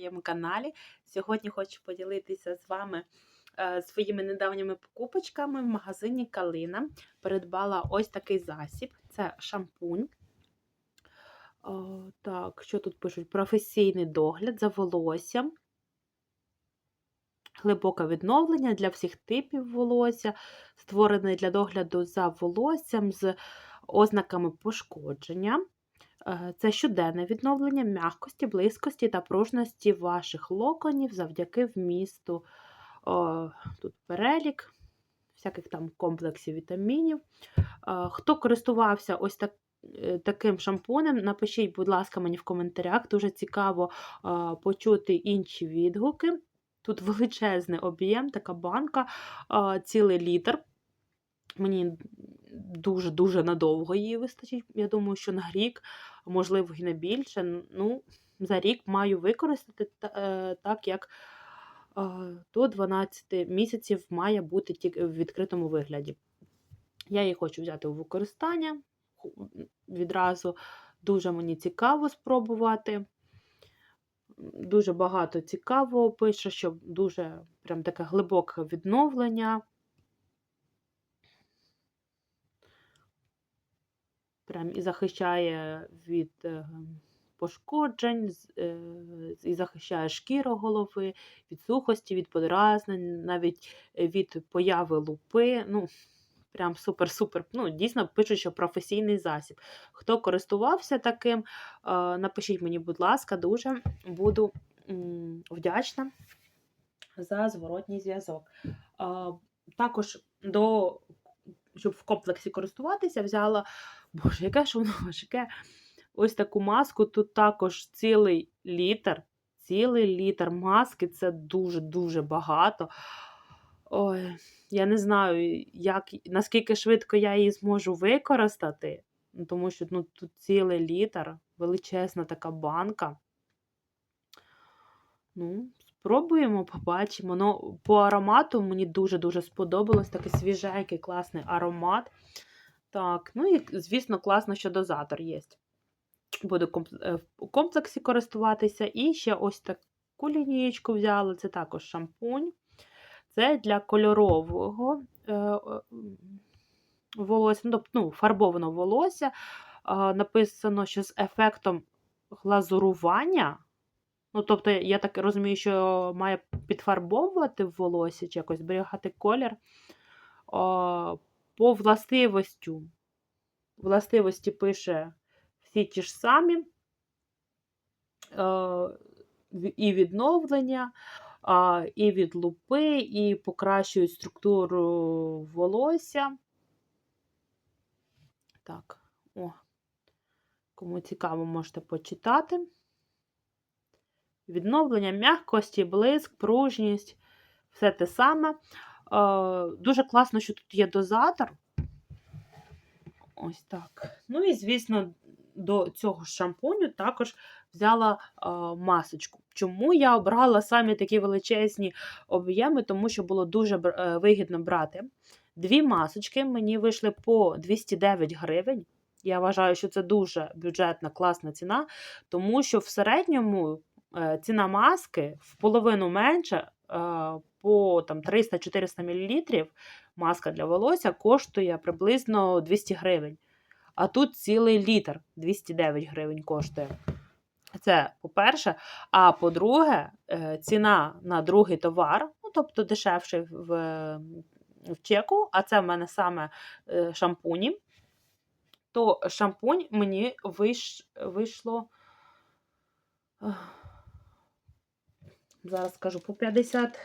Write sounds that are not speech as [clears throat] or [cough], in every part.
своєму каналі. Сьогодні хочу поділитися з вами е, своїми недавніми покупочками в магазині Калина. Придбала ось такий засіб: це шампунь. О, так, що тут пишуть? Професійний догляд за волоссям. Глибоке відновлення для всіх типів волосся, створений для догляду за волоссям з ознаками пошкодження. Е, Це щоденне відновлення м'якості, близькості та пружності ваших локонів завдяки вмісту. О, Тут перелік, всяких там комплексів вітамінів. Е, Хто користувався ось так, е, таким шампунем, напишіть, будь ласка, мені в коментарях. Дуже цікаво почути інші відгуки. Тут величезний об'єм, така банка, цілий літр. Мені дуже-дуже надовго її вистачить. Я думаю, що на рік, можливо, і не більше. Ну, за рік маю використати е, так, як е, до 12 місяців має бути тільки в відкритому вигляді. Я її хочу взяти у використання відразу. Дуже мені цікаво спробувати. Дуже багато цікавого пише, що дуже прям таке глибоке відновлення. Прям і захищає від е, пошкоджень, е, і захищає шкіру голови, від сухості, від подразнень, навіть від появи лупи. Ну, прям супер-супер. Ну, дійсно пишуть, що професійний засіб. Хто користувався таким, е, напишіть мені, будь ласка, дуже буду вдячна за зворотній зв'язок. Також до, щоб в комплексі користуватися, взяла, боже, яке ж воно [laughs] важке. Ось таку маску. Тут також цілий літр. Цілий літр маски це дуже-дуже багато. Ой, я не знаю, як, наскільки швидко я її зможу використати, тому що ну, тут цілий літр, величезна така банка. Ну, спробуємо, побачимо. Ну, по аромату мені дуже-дуже сподобалось. Такий свіженький, класний аромат. Так, ну і, звісно, класно, що дозатор є. Буду е, в комплексі користуватися. І ще ось таку лінієчку взяла. Це також шампунь. Це для кольорового е, волосся, ну, тобто, ну, фарбованого волосся. Написано, що з ефектом глазурування. Ну, тобто, я так розумію, що має підфарбовувати волосся чи якось зберігати колір. А, по властивостю. Властивості пише всі ті ж самі. В- і відновлення, а, і від лупи, і покращують структуру волосся. Так, о, кому цікаво, можете почитати. Відновлення м'якості, блиск, пружність, все те саме. Е, дуже класно, що тут є дозатор. Ось так. Ну і, звісно, до цього шампуню також взяла е, масочку. Чому я обрала самі такі величезні об'єми? Тому що було дуже е, вигідно брати. Дві масочки мені вийшли по 209 гривень. Я вважаю, що це дуже бюджетна, класна ціна, тому що в середньому ціна маски в половину менше е, по там, 300-400 мл маска для волосся коштує приблизно 200 гривень. А тут цілий літр 209 гривень коштує. Це по-перше. А по-друге, е, ціна на другий товар, ну, тобто дешевший в, в чеку, а це в мене саме е, шампуні. То шампунь мені вийш, вийшло. Зараз скажу, по 50.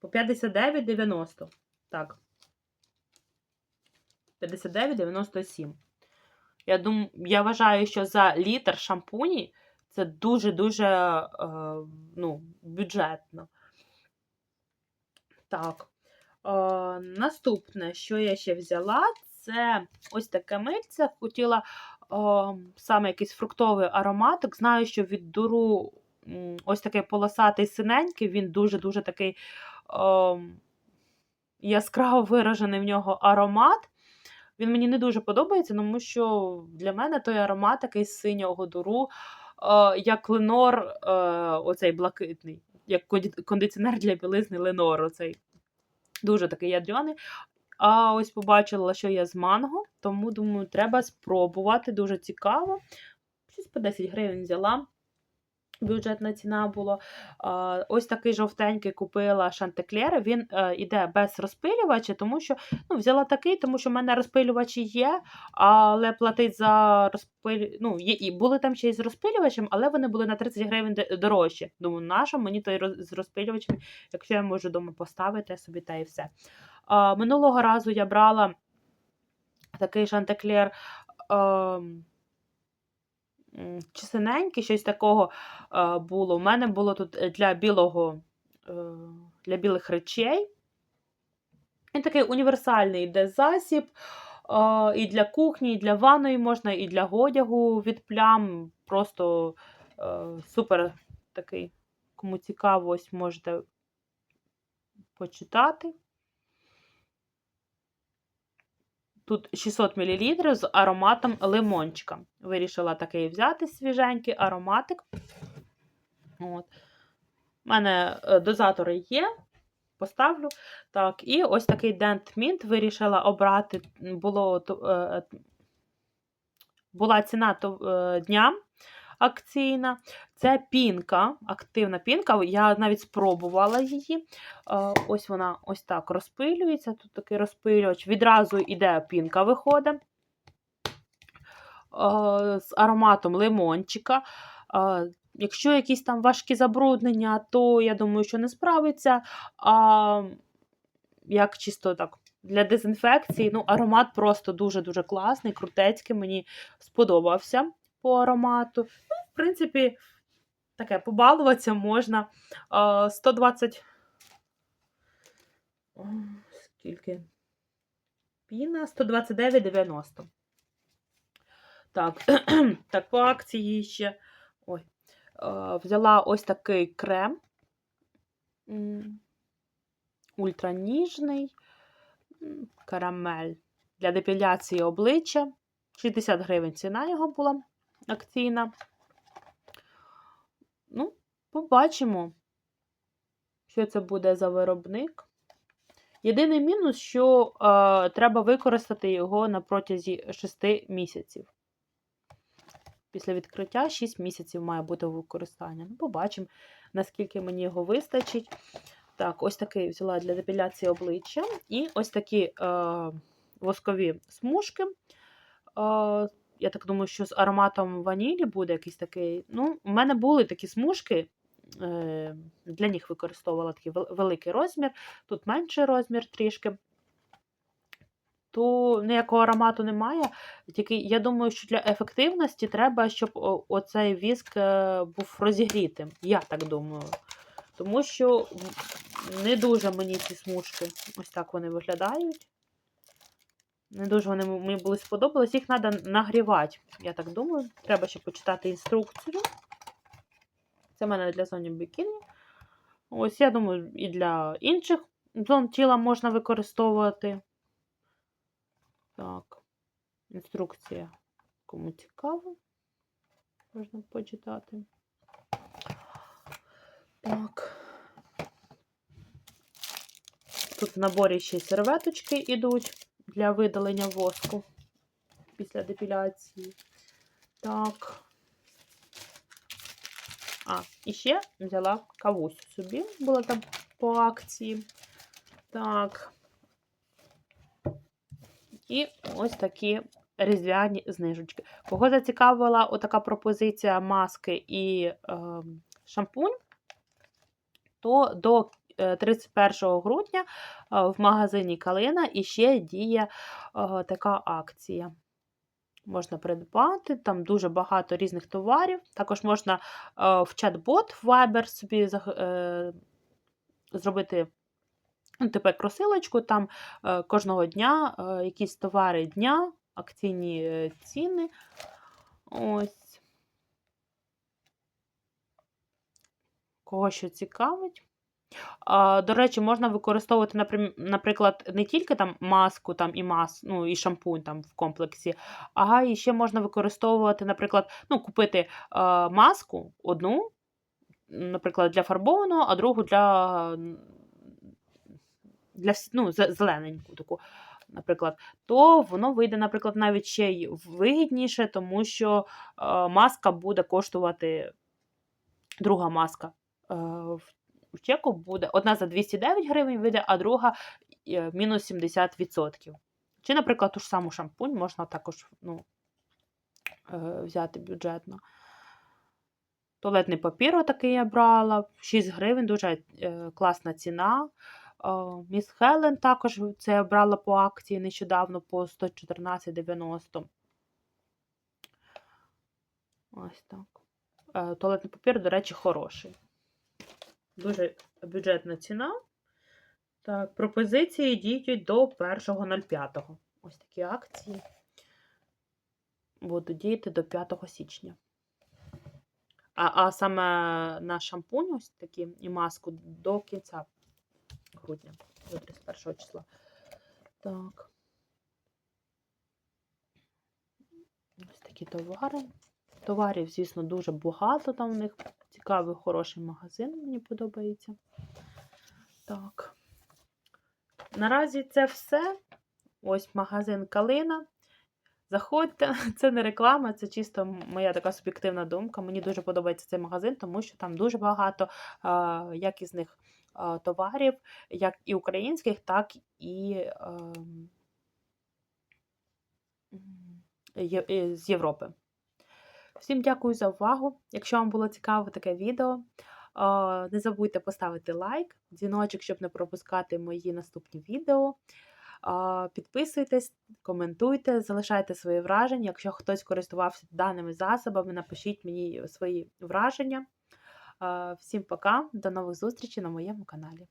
По 59,90. Так. 59,97. Я дум, я вважаю, що за літр шампуні це дуже-дуже е, ну, бюджетно. Так. Е, наступне, що я ще взяла, це ось таке мильце. Хотіла е, саме якийсь фруктовий ароматик. Знаю, що від дуру ось такий полосатий синенький, він дуже-дуже такий е, яскраво виражений в нього аромат. Він мені не дуже подобається, тому що для мене той аромат такий з синього дуру як Ленор, е, оцей блакитний, як кондиціонер для білизни Ленор. Оцей. Дуже такий ядрений. А ось побачила, що є з манго, тому думаю, треба спробувати. Дуже цікаво. Щось по 10 гривень взяла. Бюджетна ціна була. Ось такий жовтенький купила Шантеклер. Він е, іде без розпилювача, тому що ну, взяла такий, тому що в мене розпилювачі є, але платить за розпиль... ну, є, і були там ще й з розпилювачем, але вони були на 30 гривень дорожчі. Думаю, наша мені той з розпилювачем, якщо я можу вдома поставити собі та і все. Минулого разу я брала такий Шантеклер. М, чи синенький, щось такого е, було. У мене було тут е, для білого, е, для білих речей. Він такий універсальний йде засіб. І для кухні, і для ванної можна, і для одягу від плям. Просто супер такий. Кому цікаво, ось можете почитати. Тут 600 мл з ароматом лимончика. Вирішила такий взяти свіженький ароматик. От. У мене е, дозатори є. Поставлю. Так, і ось такий Dent Mint вирішила обрати. Було, е, е, була ціна дня акційна. Це пінка, активна пінка. Я навіть спробувала її. Е, Ось вона ось так розпилюється. Тут такий розпилювач. Відразу йде пінка виходить е, з ароматом лимончика. Е, Якщо якісь там важкі забруднення, то я думаю, що не справиться. А як чисто так для дезінфекції, ну, аромат просто дуже-дуже класний, крутецький. Мені сподобався по аромату. Ну, в принципі, таке побалуватися можна. 120. О, Скільки? Піна 129,90. Так, [clears throat] так, по акції ще. Ой. Взяла ось такий крем. Ультраніжний. Карамель для депіляції обличчя. 60 гривень ціна його була акційна. Ну, побачимо, що це буде за виробник. Єдиний мінус, що е, треба використати його на протязі 6 місяців. Після відкриття 6 місяців має бути використання. Ну, побачимо, наскільки мені його вистачить. Так, ось такий взяла для депіляції обличчя. І ось такі е, воскові смужки. Е, я так думаю, що з ароматом ванілі буде якийсь такий. Ну, у мене були такі смужки. е, Для них використовувала такий великий розмір, тут менший розмір трішки. То ніякого аромату немає. Тільки я думаю, що для ефективності треба, щоб оцей віск е, був розігрітим. Я так думаю. Тому що не дуже мені ці смужки ось так вони виглядають. Не дуже вони мені були сподобались. Їх треба нагрівати. Я так думаю. Треба ще почитати інструкцію. Це в мене для зоні бікіні. Ось, я думаю, і для інших зон тіла можна використовувати. Так, інструкція, кому цікаво, можна почитати. Так. Тут в наборі ще серветочки йдуть для видалення воску після депіляції. Так. А, і ще взяла кавусю собі, була там по акції. Так. І ось такі різдвяні знижечки. Кого зацікавила отака пропозиція маски і е, шампунь, то до 31 грудня е, в магазині Калина іще діє е, така акція. Можна придбати, там дуже багато різних товарів. Також можна е, в чат-бот в Viber собі е, зробити ну, типу як там е, кожного дня е, якісь товари дня, акційні е, ціни. Ось. Кого що цікавить, до речі, можна використовувати, наприклад, не тільки там маску там і мас ну, і шампунь там в комплексі, а і ще можна використовувати, наприклад, ну, купити, маску одну, наприклад, для фарбованого, а другу для, для ну, зелененьку таку, наприклад. То воно вийде, наприклад, навіть ще й вигідніше, тому що, маска буде коштувати друга маска, в чеку буде одна за 209 гривень вийде, а друга, е, мінус 70%. Чи, наприклад, ту ж саму шампунь можна також, ну, е, взяти бюджетно. Туалетний папір отакий я брала, 6 гривень, дуже, е, класна ціна. Міс Хелен також це я брала по акції нещодавно по 114,90. Ось так. Туалетний папір, до речі, хороший. Дуже бюджетна ціна. Так, пропозиції діють до 1.05. Ось такі акції будуть діяти до 5 січня. А, а саме на шампунь, ось такі і маску до кінця грудня, до 31 числа. Так. Ось такі товари. Товарів, звісно, дуже багато там в них. Цікавий, хороший магазин, мені подобається. Так. Наразі це все. Ось магазин Калина. Заходьте, [laughs] це не реклама, це чисто моя така суб'єктивна думка. Мені дуже подобається цей магазин, тому що там дуже багато а, якісних а, товарів, як і українських, так і є- і з Європи. Всім дякую за увагу. Якщо вам було цікаво таке відео, не забудьте поставити лайк, дзвіночок, щоб не пропускати мої наступні відео. Підписуйтесь, коментуйте, залишайте свої враження. Якщо хтось користувався даними засобами, напишіть мені свої враження. Всім пока, до нових зустрічей на моєму каналі.